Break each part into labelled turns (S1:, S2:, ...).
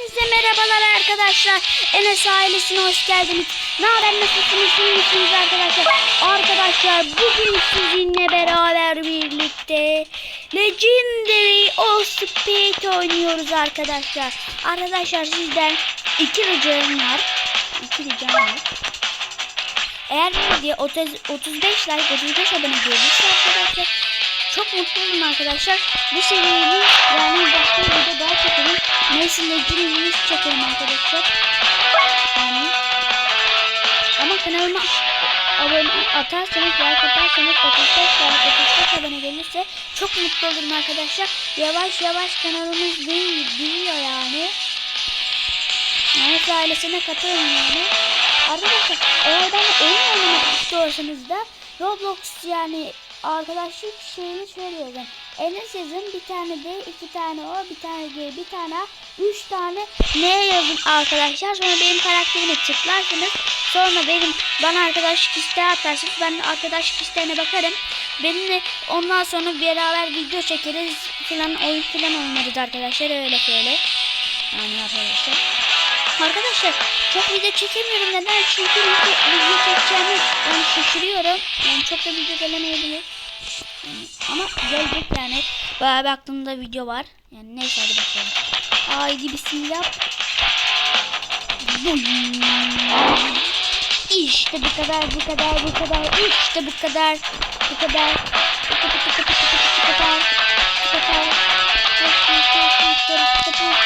S1: Hepinize merhabalar arkadaşlar. Enes ailesine hoş geldiniz. Ne haber nasılsınız? iyi misiniz arkadaşlar? Arkadaşlar bugün sizinle beraber birlikte Legendary of Speed oynuyoruz arkadaşlar. Arkadaşlar sizden iki ricam var. İki ricam var. Eğer video 30, 35 like 35 abone gelirse arkadaşlar çok mutlu olurum arkadaşlar. Bu seriyi yani başka bir video daha çekelim. Neyse Legendary çekelim arkadaşlar. Yani. Ama kanalıma abone atarsanız like atarsanız 35 like 35 abone gelirse çok mutlu olurum arkadaşlar. Yavaş yavaş kanalımız büyüyor yani. Neyse ailesine katılın yani. Arkadaşlar eğer ben oyun oynamak istiyorsanız da Roblox yani arkadaşlık şeyini şöyle yazın. Yazın bir tane D, iki tane O, bir tane G, bir tane üç tane N yazın arkadaşlar. Sonra benim karakterime tıklarsınız. Sonra benim bana arkadaşlık isteği atarsınız. Ben arkadaşlık isteğine bakarım. Benimle ondan sonra beraber video çekeriz falan oyun falan oynarız arkadaşlar. Öyle şöyle. Yani arkadaşlar. Arkadaşlar çok video çekemiyorum neden çünkü video, çekeceğimi yani şaşırıyorum yani çok da video gelemeyebilir ama gelecek yani bayağı bir aklımda video var yani neyse hadi bakalım haydi bismillah. İşte bu kadar bu kadar bu kadar işte bu kadar bu kadar bu kadar bu kadar bu kadar bu kadar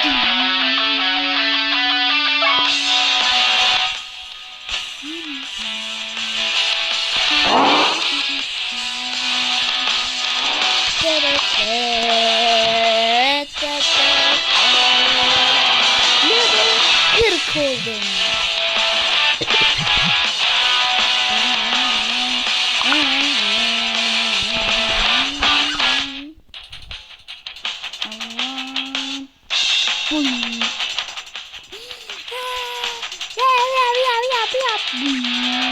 S1: Kırk yap yap. Bum. Ya.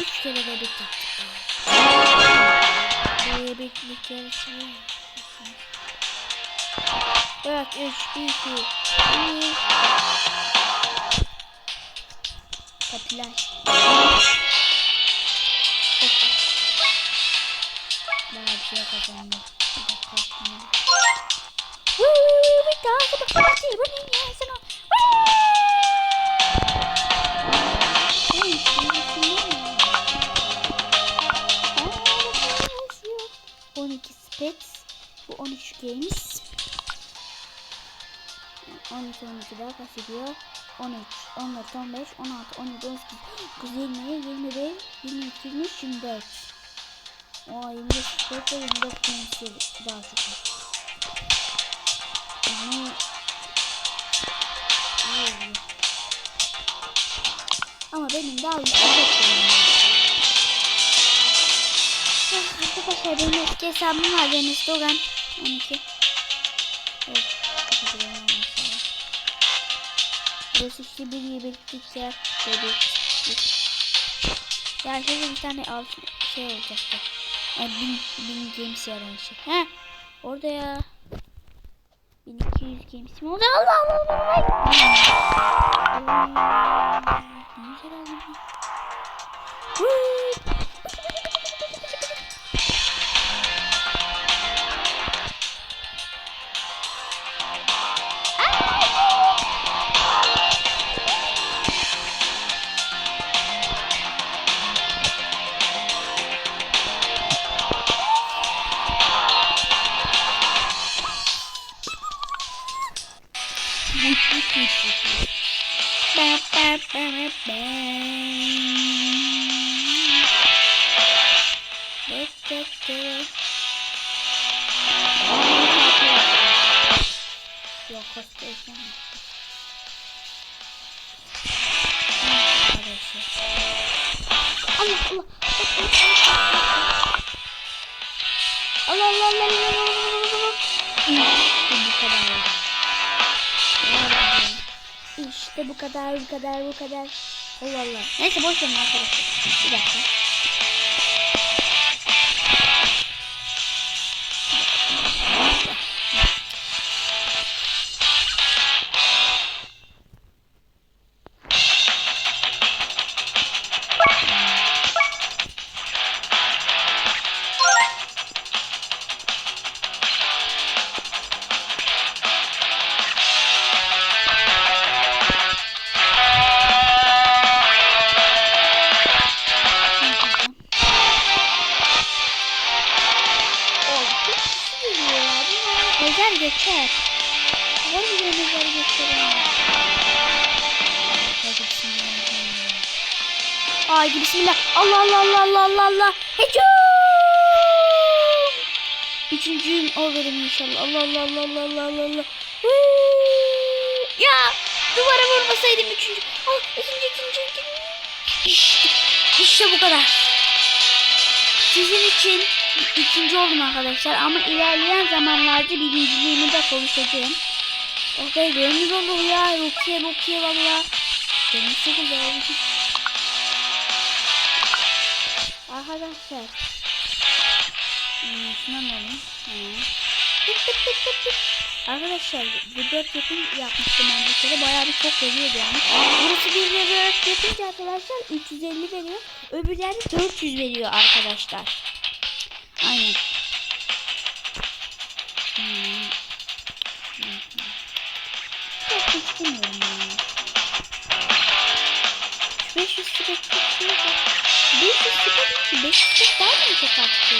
S1: 3 kere bir bir kere sayayım. 4, 3, 2, 1. Patilaj. Daha bir şey kazandım. Bir dakika. Woo, bir daha da parti. Bu ne ya daha kaç ediyor? 13, 14, 15, 16, 17, 18, 19, 20, 21, 22, 23, 24. Aa 25 spet ve 24 games daha çok. Yani. Ama benim daha yüksek benim. Arkadaşlar benim eski hesabım var Deniz Dogan 12. Evet. Burası işte bir iyi biriktikçe böyle Ya şöyle bir tane alt şey olacaktı. Yani bin, bin games yaranışı. He orada ya. 1200 games mi oldu? Allah Allah Allah. Allah. Ne güzel aldım. Kadar. Bu kadar bu kadar. Allah Allah. Neyse boş verin arkadaşlar. Bir dakika. Haydi bismillah. Allah Allah Allah Allah Allah Allah. Hecum. Üçüncüyüm olurum inşallah. Allah Allah Allah Allah Allah Allah Allah. Ya duvara vurmasaydım üçüncü. Ah ikinci ikinci ikinci. İşte, işte bu kadar. Sizin için ikinci oldum arkadaşlar ama ilerleyen zamanlarda birinciliğimi de konuşacağım. Okay, gönlümüz olur ya. Rukiye Rukiye valla. Canım sıkıldı abi. Arkadaşlar. Hmm, şuna ne alayım? Hmm. Arkadaşlar bu dört yapım yapmıştım ben bir kere bayağı bir çok veriyordu yani. Burası bir dört yapınca arkadaşlar 350 veriyor. Öbürleri 400 veriyor arkadaşlar. Aynen. Hmm. Çok istemiyorum ya. Şu 500 sürekli şey var. 500 sürekli 500 sürekli daha mı çok artık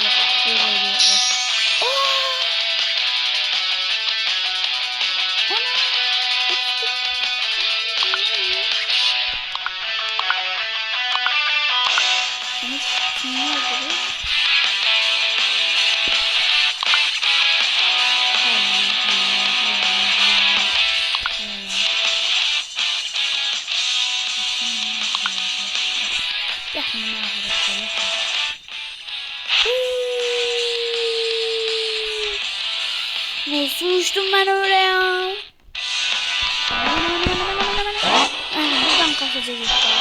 S1: Uçtum ben öyle ya? Buradan kaçacağız yapalım.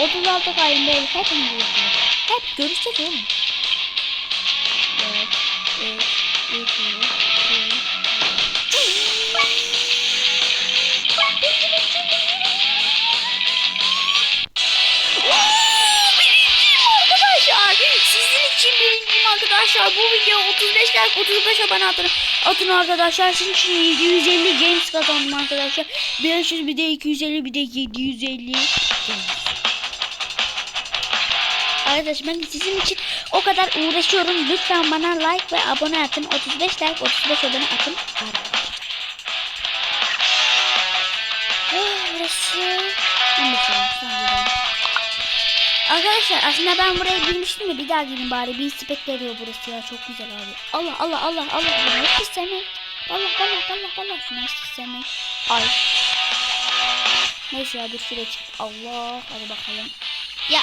S1: 36 kayın böyle hep mi diyorsunuz? Hep görüşeceğiz oğlum. Evet. Evet. Evet. Arkadaşlar. Bu video 35 like 35 abone atın. Atın arkadaşlar. İçin 750 games kazandım arkadaşlar. 500 bir de 250 bir de 750 games. Arkadaşlar ben sizin için o kadar uğraşıyorum. Lütfen bana like ve abone atın. 35 like 35 abone atın. Arkadaşlar. Ah, Arkadaşlar aslında ben buraya girmiştim de bir daha girin bari. Bir spek veriyor burası ya çok güzel abi. Allah Allah Allah Allah bu ne istemek. Allah Allah Allah Allah şunu istemek. Ay. Neyse ya dur şuraya çık. Allah hadi bakalım. Ya.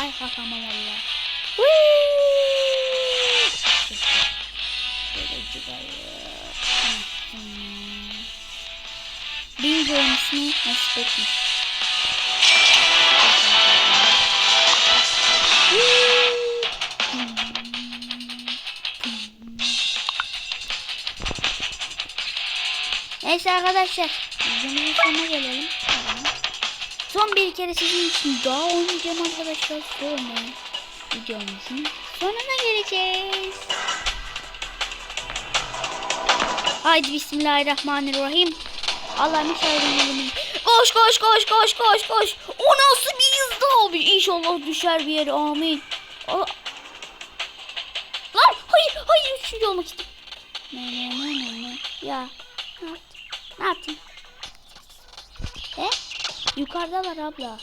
S1: Ay kafama valla. Bingo'nun ismi nasip etmiş. Neyse arkadaşlar videomuzun sonuna gelelim. Son bir kere sizin için daha oynayacağım arkadaşlar. Sonra videomuzun sonuna geleceğiz. Haydi bismillahirrahmanirrahim. Allah'ım inşallah Koş koş koş koş koş koş. O nasıl bir hızdı abi? İnşallah düşer bir yere amin. O... Lan hayır hayır üçüncü olmak istedim. Ne ne ne ne ne. Ya yaptın? Ne yaptın? E? Yukarıdalar abla.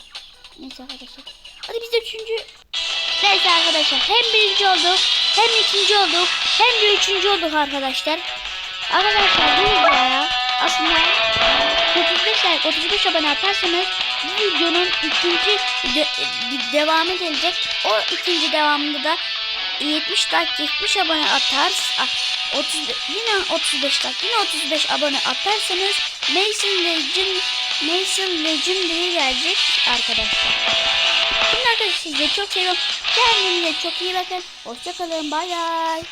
S1: Neyse arkadaşlar. Hadi biz de üçüncü. Neyse arkadaşlar hem birinci olduk hem ikinci olduk hem de üçüncü olduk arkadaşlar. Arkadaşlar bu videoya aslında 35 like 35 abone atarsanız bu videonun ikinci de- devamı gelecek. O ikinci devamında da 70 like 70 abone atars ah, 30 yine 35 like yine 35 abone atarsanız Mason Legend Mason Legendary gelecek arkadaşlar. Şimdi arkadaşlar sizi çok seviyorum. Kendinize çok iyi bakın. Hoşçakalın. Bay bay.